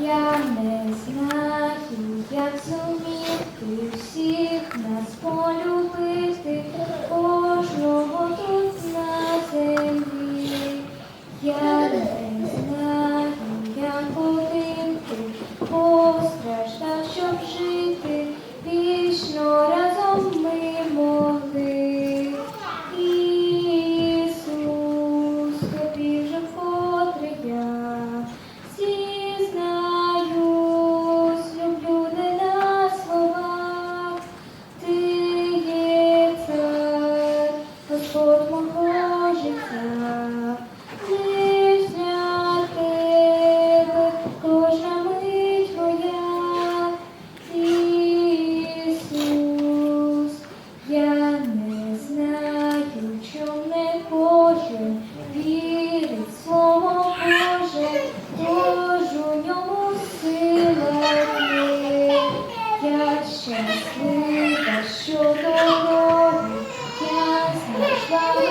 Я не знаю, як зумів ти всіх нас полюбити, не знаю, чому не кожен вірить слово Боже, Божу ньому силою. Я щаслива, що дороги я знайшла.